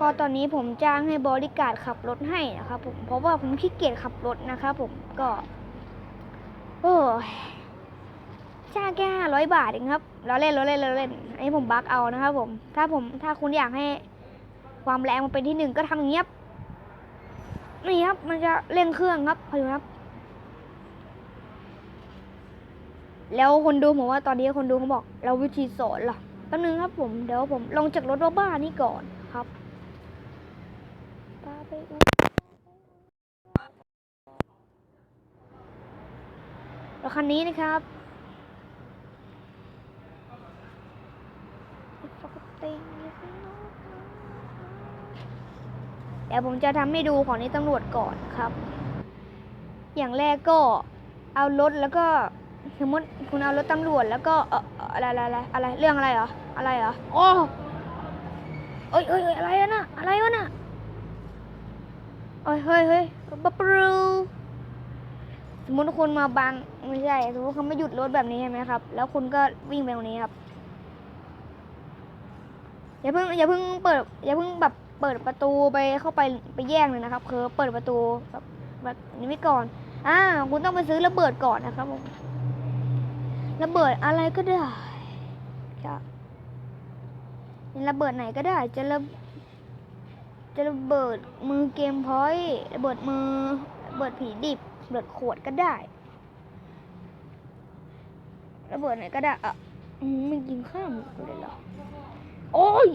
ก็ตอนนี้ผมจ้างให้บริการขับรถให้นะครับผมเพราะว่าผมขี้เกียจขับรถนะครับผมก็โอ้จ้างแค่ห้าร้อยบาทเองครับเราเล่นเราเล่นเราเล่นอันนี้ผมบักเอานะครับผม ถ้าผมถ้าคุณอยากให้ความแรงมันเป็นที่หนึ่งก็ทำอย่างเงี้ยบนี่ครับ มันจะเร่งเครื่องครับพอดูครับ แล้วคนดูผมว่าตอนนี้คนดูเขาบอก เราวิธีสอนล่ะแป๊บนึงครับผมเดี๋ยวผมลงจากรถว่าบ้าๆนี่ก่อนครับ พาไปดูแล้วคันนี้นะครับเดี๋ยวผมจะทำให้ดูของนี้ตำรวจก่อนครับ อย่างแรกก็เอารถแล้วก็สมมติคุณเอารถตำรวจแล้วก็เอออะไรอะไรอะไรอะไรเรื่องอะไรเหรออะไรเหรอโอ้เอ้ยเอ้ยเอ้ยอะไรอะน่ะอะไรวะน่ะ เฮ้ยเฮ้ยบับปรูสมมติคุณมาบังไม่ใช่สมมติเขาไม่หยุดรถแบบนี้ใช่ไหมครับ แล้วคุณก็วิ่งไปตรงนี้ครับ อย่าเพิ่งอย่าเพิ่งเปิด อย่าเพิ่งแบบเปิดประตูไปเข้าไปไปแย่งเลยนะครับ คือเปิดประตูแบบแบบนี้ไว้ก่อนอ่าคุณต้องไปซื้อระเบิดก่อนนะครับผมระเบิดอะไรก็ได้จะเป็นระเบิดไหนก็ได้จะระ จะระเบิดมือเกมพอยต์ระเบิดมือระเบิดผีดิบระเบิดขวดก็ได้ ระเบิดไหนก็ได้อะอืมมันกินข้าวหมดเลยหรอโอ้ย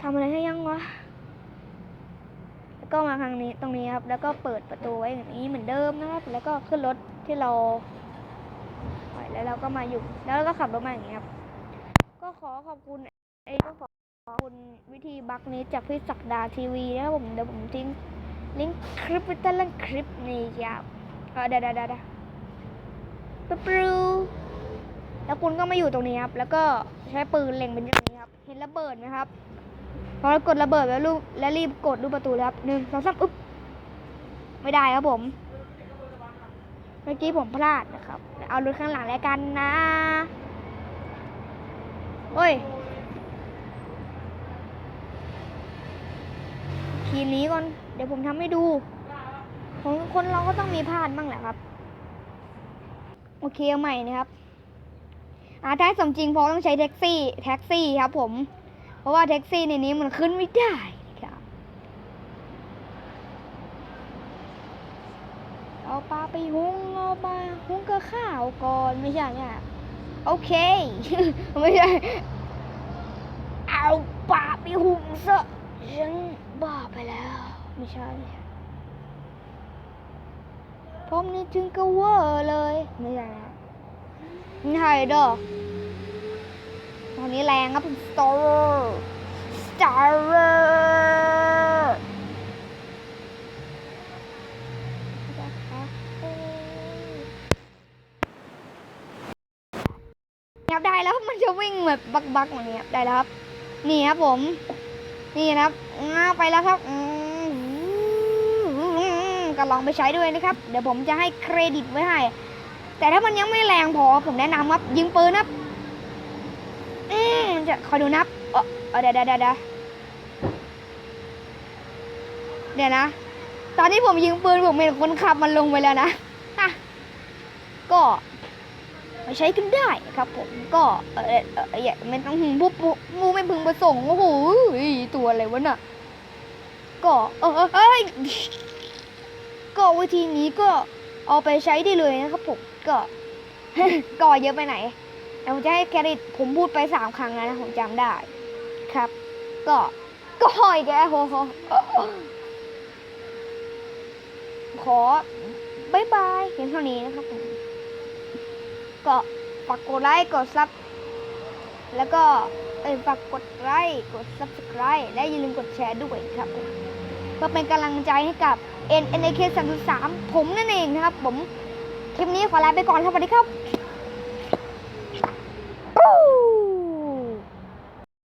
ทำอะไรให้ยังวะแล้วก็มาทางนี้ตรงนี้ครับ แล้วก็เปิดประตูไว้อย่างนี้เหมือนเดิมนะครับ แล้วก็ขึ้นรถที่เราปแล้วเราก็มาอยู่ แล้วเราก็ขับรถมาอย่างเงี้ครับ ก็ขอขอบคุณไอ้ก็ขอ คุณวิธีบักนี้จากพี่ศักดาทีวีนะครับผมเดี๋ยวผมทิ้งลิงก์คลิปไว้ใต้ล่างคลิปนี้ครับเออเดี๋ยวเดี๋ยวเดี๋ยวเดี๋ยวปึ๊บปรูแล้วคุณก็มาอยู่ตรงนี้ครับ แล้วก็ใช้ปืนเล็งเป็นอย่างนี้ครับ เห็นระเบิดไหมครับ พอเรากดระเบิดแล้วลูกแล้วรีบกดลูกประตูเลยครับหนึ่งสองสามอึ๊บไม่ได้ครับผม เมื่อกี้ผมพลาดนะครับ เอารถข้างหลังแล้วกันนะ โอ้ย ทีนี้ก่อน เดี๋ยวผมทำให้ดูของคนเราก็ต้องมีพลาดบ้างแหละครับ โอเคเอาใหม่นะครับอ่าถ้าให้สมจริงพอต้องใช้แท็กซี่ แท็กซี่ครับ ผม เพราะว่าแท็กซี่ในนี้มันขึ้นไม่ได้ครับเอาปลาไปหุงเอาปลาหุงกับข้าวก่อนไม่ใช่เนี่ยโอเค ไม่ใช่ เอาปลาไปหุงซะฉัน บ้าไปแล้ว ไม่ใช่ผมนี่ถึงกับเวอร์เลย ไม่ใช่นะไม่ใช่เด้อตอนนี้แรงครับเป็นสตาร์สตาร์ครับได้แล้วมันจะวิ่งแบบบักๆอย่างเงี้ยได้แล้วครับ นี่ครับผม นี่นะครับไปแล้วครับก็ลองไปใช้ด้วยนะครับ เดี๋ยวผมจะให้เครดิตไว้ให้ แต่ถ้ามันยังไม่แรงพอผมแนะนำครับยิงปืนครับอืมจะคอยดูนับเออเดี๋ยวเดี๋ยวเดี๋ยวเดี๋ยวนะ ตอนที่ผมยิงปืนผมเห็นคนขับมันลงไปแล้วนะอะก็ มาใช้กันได้ครับผมก็เออเอออย่าไม่ต้องหูปุ๊บปุ๊บมูไม่พึงประสงค์โอ้โหตัวอะไรวะน่ะก็เออเออเอ้ยก็วิธีนี้ก็เอาไปใช้ได้เลยนะครับผมก็ก่อเยอะไปไหนเดี๋ยวผมจะให้แคริตผมพูดไปสามครั้งแล้วนะผมจำได้ ครับ ก็ก็หอยแกโหขอบายบายเพียงเท่านี้นะครับผม ก็ฝากกดไลค์กดซับแล้วก็เอ้ยฝากกดไลค์กดซับสไคร b e และอย่าลืมกดแชร์ด้วยครับเพื่อเป็นกำลังใจให้กับ N N A K 3 3ผมนั่นเองนะครับ ผม คลิปนี้ขอลาไปก่อนครับสวัสดีครับ